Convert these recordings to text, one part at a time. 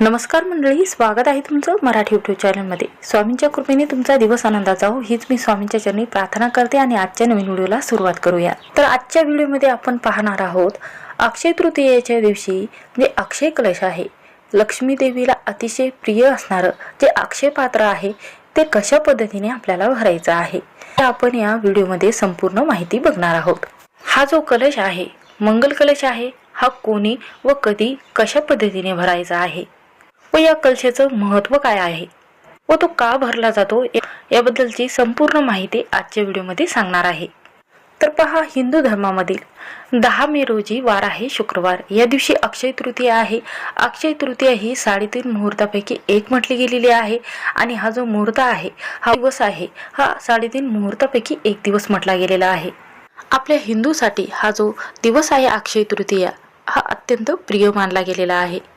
नमस्कार मंडळी स्वागत आहे तुमचं मराठी युट्यूब चॅनलमध्ये स्वामींच्या कृपेने तुमचा दिवस आनंदात जाऊ हो, हीच मी स्वामींच्या चरणी प्रार्थना करते आणि आजच्या नवीन व्हिडिओला सुरुवात करूया. तर आजच्या व्हिडिओमध्ये आपण पाहणार आहोत अक्षय तृतीयेच्या दिवशी जे अक्षय कलश आहे लक्ष्मी देवीला अतिशय प्रिय असणारं जे अक्षय पात्र आहे ते कशा पद्धतीने आपल्याला भरायचं आहे तर आपण या व्हिडिओमध्ये संपूर्ण माहिती बघणार आहोत. हा जो कलश आहे मंगल कलश आहे हा कोणी व कधी कशा पद्धतीने भरायचा आहे व या कलशेचं महत्त्व काय आहे? व तो का भरला जातो? याबद्दलची संपूर्ण माहिती आजच्या व्हिडिओमध्ये सांगणार आहे. तर पहा हिंदू धर्मामधील दहा मे रोजी वार आहे शुक्रवार. या दिवशी अक्षय तृतीया आहे. अक्षय तृतीया ही साडेतीन मुहूर्तापैकी एक म्हटली गेलेली आहे आणि हा जो मुहूर्त आहे हा दिवस आहे हा साडेतीन मुहूर्तापैकी एक दिवस म्हटला गेलेला आहे. आपल्या हिंदूसाठी हा जो दिवस आहे अक्षय तृतीया हा अत्यंत प्रिय मानला गेलेला आहे.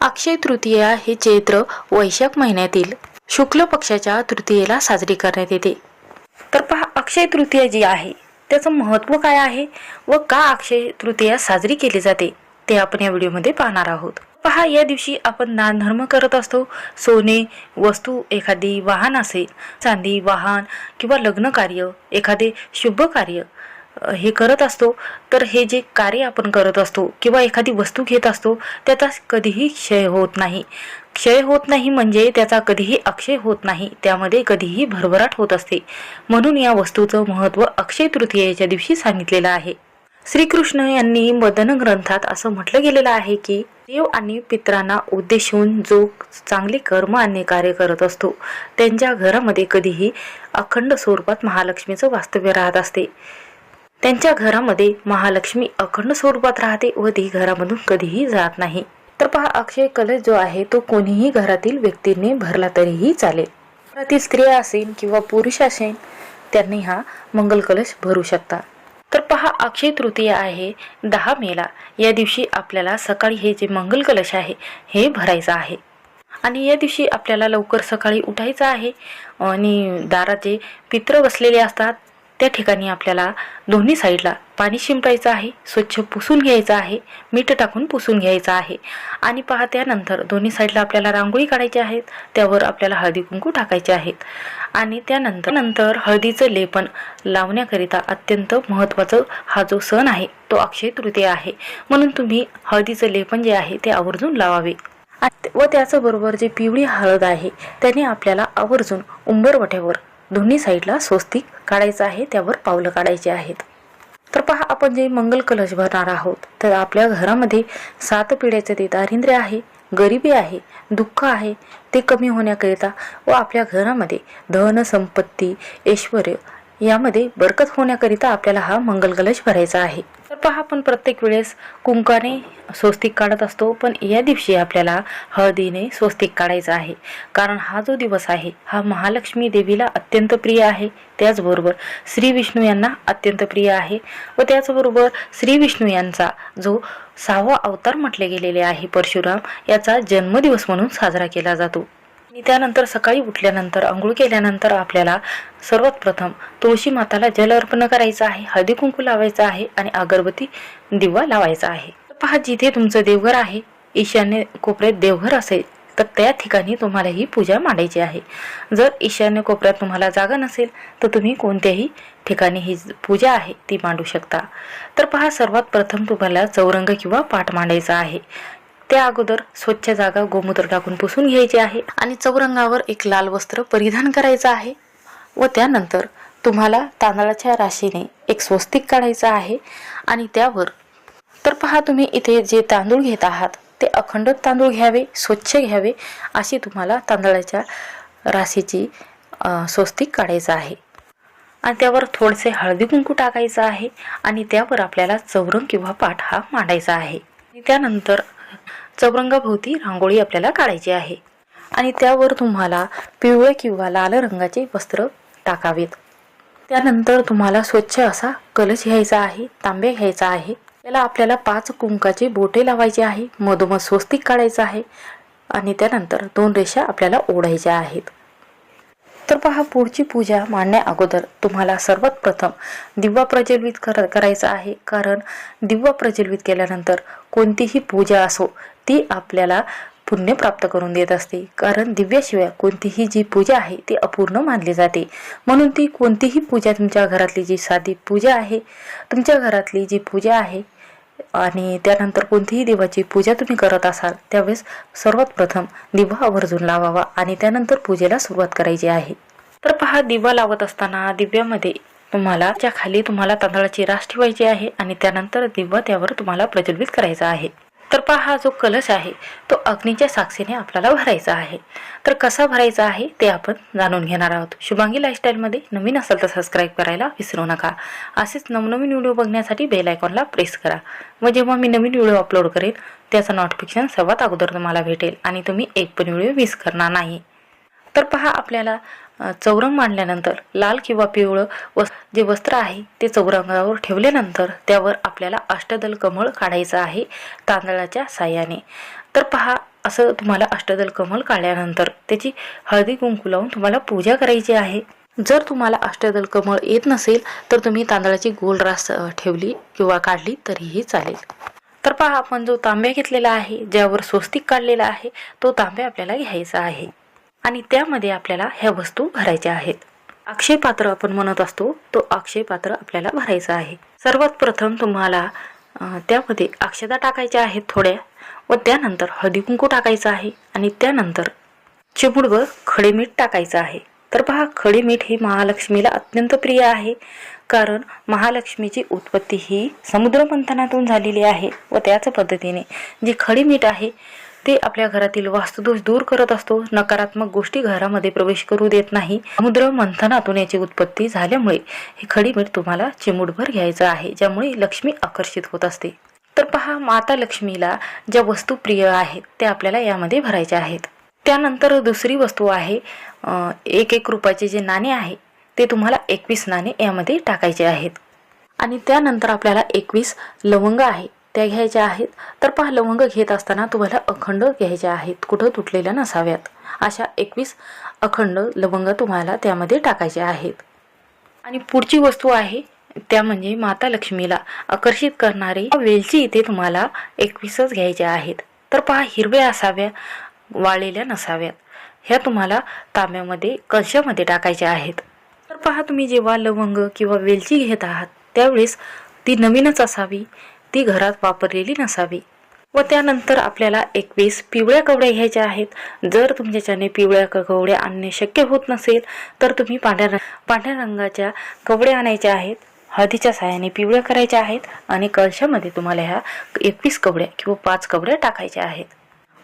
अक्षय तृतीया हे चैत्र वैशाख महिन्यातील शुक्ल पक्षाच्या तृतीयेला साजरी करण्यात येते. तर पहा अक्षय तृतीया जी आहे त्याचं महत्त्व काय आहे व का अक्षय तृतीया साजरी केली जाते ते आपण या व्हिडिओमध्ये पाहणार आहोत. पहा या दिवशी आपण दान धर्म करत असतो. सोने वस्तू एखादी वाहन असेल चांदी वाहन किंवा लग्न कार्य एखादे शुभ कार्य हे करत असतो तर हे जे कार्य आपण करत असतो किंवा एखादी वस्तू घेत असतो त्याचा कधीही क्षय होत नाही. क्षय होत नाही म्हणजे त्याचा कधीही अक्षय होत नाही त्यामध्ये कधीही भरभराट होत असते. म्हणून या वस्तूचं महत्त्व अक्षय तृतीयेच्या दिवशी सांगितलेलं आहे. श्रीकृष्ण यांनी मदन ग्रंथात असं म्हटलं गेलेलं आहे की देव आणि पित्रांना उद्देशून जो चांगले कर्म आणि कार्य करत असतो त्यांच्या घरामध्ये कधीही अखंड स्वरूपात महालक्ष्मीचं वास्तव्य राहत असते. त्यांच्या घरामध्ये महालक्ष्मी अखंड स्वरूपात राहते व ती घरामधून कधीही जात नाही. तर पहा अक्षय कलश जो आहे तो कोणीही घरातील व्यक्तीने भरला तरीही चालेल. घरातील स्त्रिया असेल किंवा पुरुष असेल त्यांनी हा मंगल कलश भरू शकता. तर पहा अक्षय तृतीया आहे दहा मेला. या दिवशी आपल्याला सकाळी हे जे मंगल कलश आहे हे भरायचं आहे. आणि या दिवशी आपल्याला लवकर सकाळी उठायचं आहे. आणि दारात जे पित्र बसलेले असतात. त्या ठिकाणी आपल्याला दोन्ही साईडला पाणी शिंपडायचं आहे स्वच्छ पुसून घ्यायचं आहे मीठ टाकून पुसून घ्यायचं आहे. आणि पहा त्यानंतर दोन्ही साईडला आपल्याला रांगोळी काढायची आहेत त्यावर आपल्याला हळदी कुंकू टाकायचे आहेत. आणि त्यानंतर नंतर हळदीचं लेपन लावण्याकरिता अत्यंत महत्त्वाचं हा जो सण आहे तो अक्षय तृतीया आहे. म्हणून तुम्ही हळदीचं लेपन जे आहे ते आवर्जून लावावे. व त्याचबरोबर जे पिवळी हळद आहे त्याने आपल्याला आवर्जून उंबरवट्यावर दोन्ही साईडला स्वस्तिक काढायचं आहे त्यावर पावलं काढायची आहेत. तर पहा आपण जे मंगल कलश भरणार आहोत तर आपल्या घरामध्ये सात पिढ्याचे ते दारिद्र्य आहे गरिबी आहे दुःख आहे ते कमी होण्याकरिता व आपल्या घरामध्ये धन संपत्ती ऐश्वर यामध्ये बरकत होण्याकरिता आपल्याला हा मंगल कलश भरायचा आहे. पहा आपण प्रत्येक वेळेस कुंकाने स्वस्तिक काढत असतो पण या दिवशी आपल्याला हळदीने स्वस्तिक काढायचं आहे. कारण हा जो दिवस आहे हा महालक्ष्मी देवीला अत्यंत प्रिय आहे. त्याचबरोबर श्री विष्णू यांना अत्यंत प्रिय आहे व त्याचबरोबर श्री विष्णू यांचा जो सहावा अवतार म्हटले गेलेले आहे परशुराम याचा जन्मदिवस म्हणून साजरा केला जातो. आणि त्यानंतर सकाळी उठल्यानंतर आंघोळ केल्यानंतर आपल्याला सर्वात प्रथम तुळशी माताला जल अर्पण करायचं आहे हळदी कुंकू लावायचं आहे आणि अगरबत्ती दिवा लावायचा आहे. पहा जिथे तुमचं देवघर आहे ईशान्य कोपऱ्यात देवघर असेल तर त्या ठिकाणी तुम्हाला ही पूजा मांडायची आहे. जर ईशान्य कोपऱ्यात तुम्हाला जागा नसेल तर तुम्ही कोणत्याही ठिकाणी ही पूजा आहे ती मांडू शकता. तर पहा सर्वात प्रथम तुम्हाला चौरंग किंवा पाठ मांडायचा आहे. त्या अगोदर स्वच्छ जागा गोमूत्र टाकून पुसून घ्यायची आहे. आणि चौरंगावर एक लाल वस्त्र परिधान करायचं आहे. व त्यानंतर तुम्हाला तांदळाच्या राशीने एक स्वस्तिक काढायचं आहे. आणि त्यावर तर पहा तुम्ही इथे जे तांदूळ घेत आहात ते अखंड तांदूळ घ्यावे स्वच्छ घ्यावे अशी तुम्हाला तांदळाच्या राशीची स्वस्तिक काढायचं आहे. आणि त्यावर थोडेसे हळदी कुंकू टाकायचं आहे. आणि त्यावर आपल्याला चौरंग किंवा पाठ हा मांडायचा आहे. त्यानंतर चौरंगाभोवती रांगोळी आपल्याला काढायची आहे. आणि त्यावर तुम्हाला पिवळे किंवा लाल रंगाचे वस्त्र टाकावेत. त्यानंतर तुम्हाला स्वच्छ असा कलश घ्यायचा आहे तांबे घ्यायचा आहे. त्याला आपल्याला पाच कुंकाचे बोटे लावायचे आहे मधोमध स्वस्तिक काढायचं आहे. आणि त्यानंतर दोन रेषा आपल्याला ओढायच्या आहेत. तर पहा पुढची पूजा मांडण्या अगोदर तुम्हाला सर्वात प्रथम दिवा प्रज्वलित कर करायचा आहे. कारण दिवा प्रज्वलित केल्यानंतर कोणतीही पूजा असो ती आपल्याला पुण्य प्राप्त करून देत असते. कारण दिव्याशिवाय कोणतीही जी पूजा आहे ती अपूर्ण मानली जाते. म्हणून ती कोणतीही पूजा तुमच्या घरातली जी साधी पूजा आहे तुमच्या घरातली जी पूजा आहे आणि त्यानंतर कोणतीही देवाची पूजा तुम्ही करत असाल त्यावेळेस सर्वात प्रथम दिवा आवर्जून लावावा आणि त्यानंतर पूजेला सुरुवात करायची आहे. तर पहा दिवा लावत असताना दिव्यामध्ये तुम्हाला ज्या खाली तुम्हाला तांदळाची रास ठेवायची आहे आणि त्यानंतर दिवा त्यावर तुम्हाला प्रज्वलित करायचा आहे. तर पहा हा जो कलश आहे तो अग्नीच्या साक्षीने आपल्याला भरायचा आहे. तर कसा भरायचा आहे ते आपण जाणून घेणार आहोत. शुभांगी लाईफस्टाईलमध्ये नवीन असेल तर सबस्क्राईब करायला विसरू नका. असेच नवनवीन व्हिडिओ बघण्यासाठी बेल आयकॉनला प्रेस करा. व जेव्हा मी नवीन व्हिडिओ अपलोड करेन त्याचं नोटिफिकेशन सर्वात अगोदर तुम्हाला भेटेल आणि तुम्ही एक पण व्हिडिओ मिस करणार नाही. तर पहा आपल्याला चौरंग मांडल्यानंतर लाल किंवा पिवळं वस् जे वस्त्र आहे ते चौरंगावर ठेवल्यानंतर त्यावर आपल्याला अष्टदल कमळ काढायचं आहे तांदळाच्या साह्याने. तर पहा असं तुम्हाला अष्टदल कमळ काढल्यानंतर त्याची हळदी कुंकू लावून तुम्हाला पूजा करायची आहे. जर तुम्हाला अष्टदल कमळ येत नसेल तर तुम्ही तांदळाची गोल रास ठेवली किंवा काढली तरीही चालेल. तर पहा आपण जो तांब्या घेतलेला आहे ज्यावर स्वस्तिक काढलेला आहे तो तांब्या आपल्याला घ्यायचा आहे. आणि त्यामध्ये आपल्याला ह्या वस्तू भरायच्या आहेत. अक्षय पात्र आपण म्हणत असतो तो अक्षय पात्र आपल्याला भरायचा आहे. सर्वात प्रथम तुम्हाला त्यामध्ये अक्षता टाकायच्या आहेत थोड्या व त्यानंतर हळदी कुंकू टाकायचं आहे आणि त्यानंतर चिमुडभर खडे मीठ टाकायचं आहे. तर पहा खडे मीठ ही महालक्ष्मीला अत्यंत प्रिय आहे. कारण महालक्ष्मीची उत्पत्ती ही समुद्रमंथनातून झालेली आहे व त्याच पद्धतीने जे खडे मीठ आहे ते आपल्या घरातील वास्तुदोष दूर करत असतो. नकारात्मक गोष्टी घरामध्ये प्रवेश करू देत नाही. समुद्र मंथनातून याची उत्पत्ती झाल्यामुळे हे खडीमीठ तुम्हाला चिमूटभर घ्यायचं आहे ज्यामुळे लक्ष्मी आकर्षित होत असते. तर पहा माता लक्ष्मीला ज्या वस्तू प्रिय आहेत त्या आपल्याला यामध्ये भरायच्या आहेत. त्यानंतर दुसरी वस्तू आहे एक एक रुपयाचे जे नाणे आहे ते तुम्हाला एकवीस नाणे यामध्ये टाकायचे आहेत. आणि त्यानंतर आपल्याला एकवीस लवंग आहे. त्या घ्यायच्या आहेत तर पहा लवंग घेत असताना तुम्हाला अखंड घ्यायच्या आहेत. कुठं तुटलेल्या नसाव्यात. अशा एकवीस अखंड लवंग तुम्हाला त्यामध्ये टाकायच्या आहेत. आणि पुढची वस्तू आहे त्या म्हणजे माता लक्ष्मीला आकर्षित करणारी वेलची इथे तुम्हाला एकवीसच घ्यायच्या आहेत. तर पहा हिरव्या असाव्या वाळलेल्या नसाव्यात. ह्या तुम्हाला तांब्यामध्ये कलशामध्ये टाकायच्या आहेत. तर पहा तुम्ही जेव्हा लवंग किंवा वेलची घेत आहात त्यावेळेस ती नवीनच असावी. ती घरात वापरलेली नसावी. व त्यानंतर आपल्याला एकवीस पिवळ्या कवड्या घ्यायच्या आहेत. जर तुमच्याच्याने पिवळ्या क- कवड्या आणणे शक्य होत नसेल तर तुम्ही पांढऱ्या रंग- पांढऱ्या रंगाच्या कवड्या आणायच्या आहेत. हळदीच्या साह्याने पिवळ्या करायच्या आहेत आणि कळशामध्ये तुम्हाला ह्या एकवीस कवड्या किंवा पाच कवड्या टाकायच्या आहेत.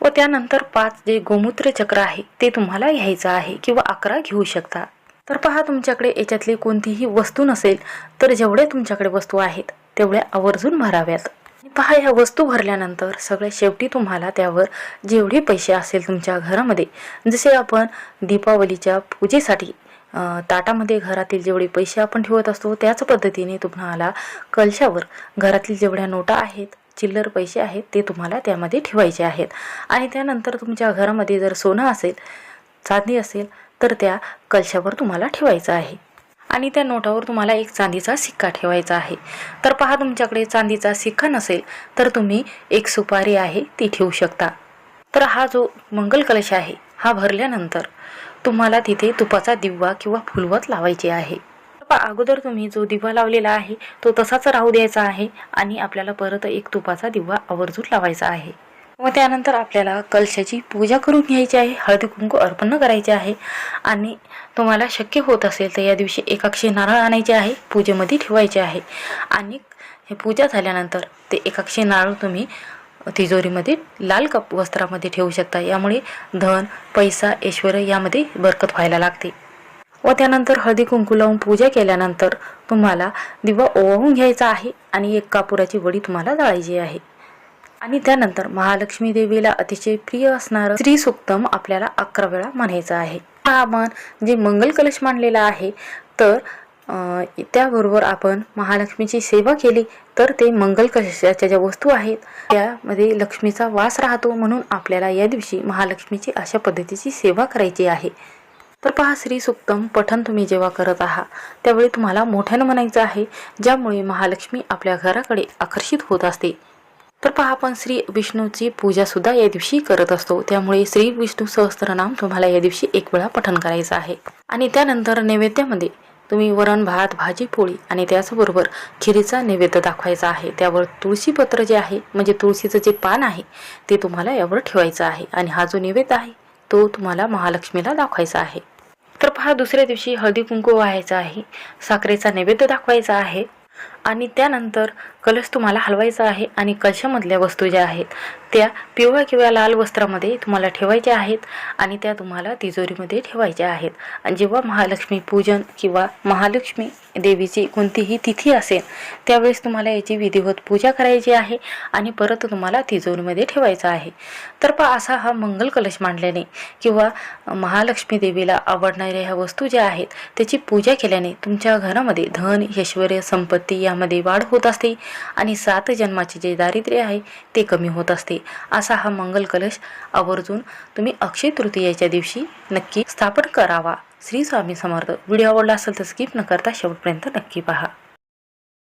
व त्यानंतर पाच जे गोमूत्र चक्र आहे ते तुम्हाला घ्यायचं आहे किंवा अकरा घेऊ शकता. तर पहा तुमच्याकडे याच्यातली कोणतीही वस्तू नसेल तर जेवढ्या तुमच्याकडे वस्तू आहेत तेवढ्या आवर्जून भराव्यात. पहा ह्या वस्तू भरल्यानंतर सगळ्या शेवटी तुम्हाला त्यावर जेवढे पैसे असेल तुमच्या घरामध्ये जसे आपण दीपावलीच्या पूजेसाठी ताटामध्ये घरातील जेवढे पैसे आपण ठेवत असतो त्याच पद्धतीने तुम्हाला कलशावर घरातील जेवढ्या नोटा आहेत चिल्लर पैसे आहेत ते तुम्हाला त्यामध्ये ठेवायचे आहेत. आणि त्यानंतर तुमच्या घरामध्ये जर सोनं असेल चांदी असेल तर त्या कलशावर तुम्हाला ठेवायचं आहे. आणि त्या नोटावर तुम्हाला एक चांदीचा सिक्का ठेवायचा आहे. तर पहा तुमच्याकडे चांदीचा सिक्का नसेल तर तुम्ही एक सुपारी आहे ती ठेवू शकता. तर हा जो मंगल कलश आहे हा भरल्यानंतर तुम्हाला तिथे तुपाचा दिवा किंवा फुलवत लावायची आहे. तर पहा, अगोदर तुम्ही जो दिवा लावलेला आहे तो तसाच राहू द्यायचा आहे आणि आपल्याला परत एक तुपाचा दिवा आवर्जून लावायचा आहे. व त्यानंतर आपल्याला कलशाची पूजा करून घ्यायची आहे. हळदी कुंकू अर्पण करायचे आहे. आणि तुम्हाला शक्य होत असेल तर या दिवशी एकाक्षी नारळ आणायचे आहे. पूजेमध्ये ठेवायचे आहे. आणि हे पूजा झाल्यानंतर ते एकाक्षी नारळ तुम्ही तिजोरीमध्ये लाल कप वस्त्रामध्ये ठेवू शकता. यामुळे धन पैसा ऐश्वर यामध्ये बरकत व्हायला लागते. व त्यानंतर हळदी कुंकू लावून पूजा केल्यानंतर तुम्हाला दिवा ओवाळून घ्यायचा आहे. आणि एक कापुराची वडी तुम्हाला जाळायची आहे. आणि त्यानंतर महालक्ष्मी देवीला अतिशय प्रिय असणारं स्त्री सुक्तम आपल्याला अकरा वेळा म्हणायचं आहे. हा आपण जे मंगल कलश मांडलेला आहे तर त्याबरोबर आपण महालक्ष्मीची सेवा केली तर ते मंगल कलशाच्या ज्या वस्तू आहेत त्यामध्ये लक्ष्मीचा वास राहतो म्हणून आपल्याला या दिवशी महालक्ष्मीची अशा पद्धतीची सेवा करायची आहे. तर पहा श्री सुक्तम पठण तुम्ही जेव्हा करत आहात त्यावेळी तुम्हाला मोठ्यानं म्हणायचं आहे ज्यामुळे महालक्ष्मी आपल्या घराकडे आकर्षित होत असते. तर पहा आपण श्री विष्णूची पूजा सुद्धा या दिवशी करत असतो. त्यामुळे श्री विष्णू सहस्त्रनाम तुम्हाला या दिवशी एक वेळा पठण करायचं आहे. आणि त्यानंतर नैवेद्यामध्ये तुम्ही वरण भात भाजी पोळी आणि त्याचबरोबर खिरीचा नैवेद्य दाखवायचा आहे. त्यावर तुळशीपत्र जे आहे म्हणजे तुळशीचं जे पान आहे ते तुम्हाला यावर ठेवायचं आहे. आणि हा जो नैवेद्य आहे तो तुम्हाला महालक्ष्मीला दाखवायचा आहे. तर पहा दुसऱ्या दिवशी हळदी कुंकू व्हायचा आहे. साखरेचा नैवेद्य दाखवायचा आहे. आणि त्यानंतर कलश तुम्हाला हलवायचा आहे आणि कलशामधल्या वस्तू ज्या आहेत त्या पिवळ्या किंवा लाल वस्त्रामध्ये तुम्हाला ठेवायच्या आहेत आणि त्या तुम्हाला तिजोरीमध्ये ठेवायच्या आहेत. आणि जेव्हा महालक्ष्मी पूजन किंवा महालक्ष्मी देवीची कोणतीही तिथी असेल त्यावेळेस तुम्हाला याची विधिवत पूजा करायची आहे आणि परत तुम्हाला तिजोरीमध्ये ठेवायचा आहे. तर पहा असा हा मंगल कलश मांडल्याने किंवा महालक्ष्मी देवीला आवडणाऱ्या ह्या वस्तू ज्या आहेत त्याची पूजा केल्याने तुमच्या घरामध्ये धन ऐश्वर संपत्ती या यामध्ये वाढ होत असते आणि सात जन्माचे जे दारिद्र्य आहे ते कमी होत असते. असा हा मंगल कलश आवर्जून तुम्ही अक्षय तृतीयेच्या दिवशी नक्की स्थापन करावा. श्री स्वामी समर्थ. व्हिडिओ आवडला असेल तर स्किप न करता शेवटपर्यंत नक्की पहा.